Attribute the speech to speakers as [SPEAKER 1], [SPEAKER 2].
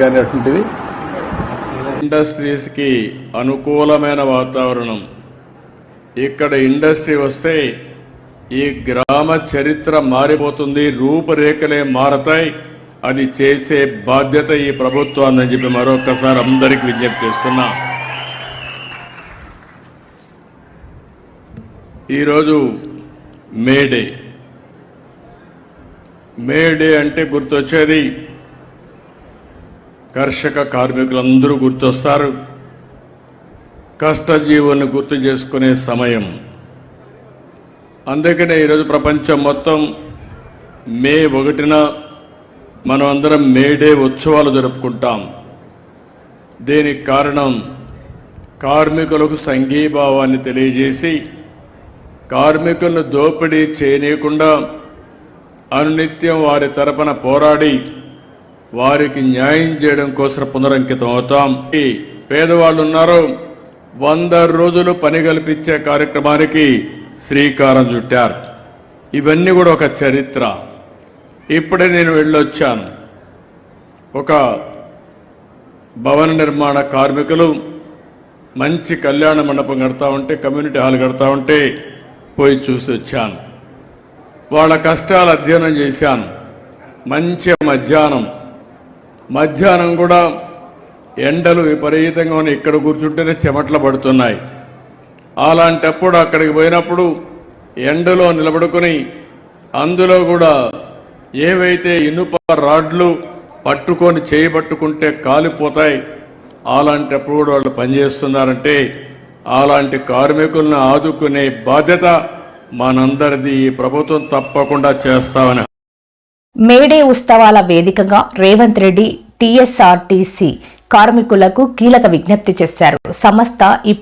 [SPEAKER 1] చేయడం కానీ ఇండస్ట్రీస్కి అనుకూలమైన వాతావరణం. ఇక్కడ ఇండస్ట్రీ వస్తే ఈ గ్రామ చరిత్ర మారిపోతుంది రూపురేఖలే మారతాయి. అది చేసే బాధ్యత ఈ ప్రభుత్వాన్ని చెప్పి మరొకసారి అందరికీ విజ్ఞప్తి చేస్తున్నా. ఈరోజు మేడే మేడే అంటే గుర్తొచ్చేది కర్షక కార్మికులందరూ గుర్తొస్తారు. కష్టజీవులను గుర్తు చేసుకునే సమయం. అందుకనే ఈరోజు ప్రపంచం మొత్తం మే ఒకటిన మనం అందరం మేడే ఉత్సవాలు జరుపుకుంటాం. దీనికి కారణం కార్మికులకు సంఘీభావాన్ని తెలియజేసి కార్మికులను దోపిడీ చేయనీయకుండా అనునిత్యం వారి తరపున పోరాడి వారికి న్యాయం చేయడం కోసం పునరంకితం అవుతాం. ఈ పేదవాళ్ళు ఉన్నారు. వంద రోజులు పని కల్పించే కార్యక్రమానికి శ్రీకారం చుట్టారు. ఇవన్నీ కూడా ఒక చరిత్ర. ఇప్పుడే నేను వెళ్ళొచ్చాను. ఒక భవన నిర్మాణ కార్మికులు మంచి కళ్యాణ మండపం కడతా ఉంటే కమ్యూనిటీ హాల్ కడతా ఉంటే పోయి చూసి వచ్చాను. వాళ్ళ కష్టాలు అధ్యయనం చేశాను. మంచి మధ్యాహ్నం మధ్యాహ్నం కూడా ఎండలు విపరీతంగా ఉన్నాయి. ఇక్కడ కూర్చుంటేనే చెమట్లు పడుతున్నాయి. అలాంటప్పుడు అక్కడికి పోయినప్పుడు ఎండలో నిలబడుకొని అందులో కూడా ఏవైతే ఇనుప రాడ్లు పట్టుకొని చేయి పట్టుకుంటే కాలిపోతాయి అలాంటప్పుడు కూడా వాళ్ళు పనిచేస్తున్నారంటే అలాంటి కార్మికులను ఆదుకునే బాధ్యత మనందరిది. ఈ ప్రభుత్వం తప్పకుండా చేస్తామని
[SPEAKER 2] మేడే ఉత్సవాల వేదికగా రేవంత్ రెడ్డి టీఎస్ఆర్టీసీ కార్మికులకు కీలక విజ్ఞప్తి చేశారు. సంస్థ